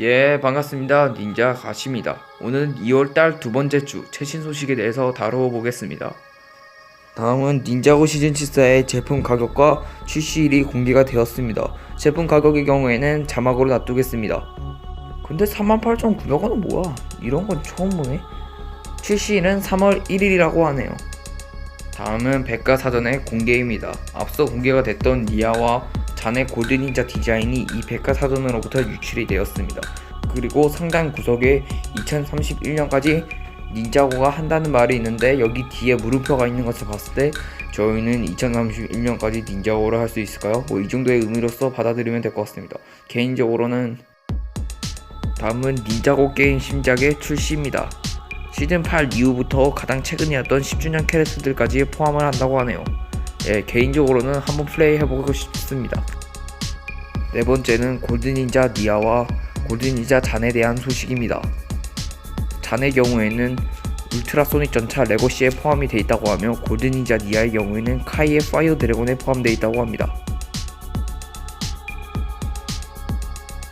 예, 반갑습니다. 닌자 가시입니다. 오늘은 2월달 두 번째 주 최신 소식에 대해서 다뤄 보겠습니다. 다음은 닌자고 시즌 74의 제품 가격과 출시일이 공개가 되었습니다. 제품 가격의 경우에는 자막으로 놔두겠습니다. 근데 38,900원은 뭐야? 이런 건 처음 보네. 출시일은 3월 1일이라고 하네요. 다음은 백과사전의 공개입니다. 앞서 공개가 됐던 니아와 잔의 골드닌자 디자인이 이 백과사전으로부터 유출이 되었습니다. 그리고 상단 구석에 2031년까지 닌자고가 한다는 말이 있는데 여기 뒤에 물음표가 있는 것을 봤을 때 저희는 2031년까지 닌자고를 할 수 있을까요? 뭐 이 정도의 의미로서 받아들이면 될 것 같습니다. 개인적으로는 다음은 닌자고 게임 신작의 출시입니다. 시즌 8 이후부터 가장 최근이었던 10주년 캐릭터들까지 포함을 한다고 하네요. 예, 개인적으로는 한번 플레이 해보고 싶습니다. 네 번째는 골드닌자 니아와 골드닌자 잔에 대한 소식입니다. 잔의 경우에는 울트라소닉 전차 레거시에 포함이 되어 있다고 하며 골드닌자 니아의 경우에는 카이의 파이어 드래곤에 포함되어 있다고 합니다.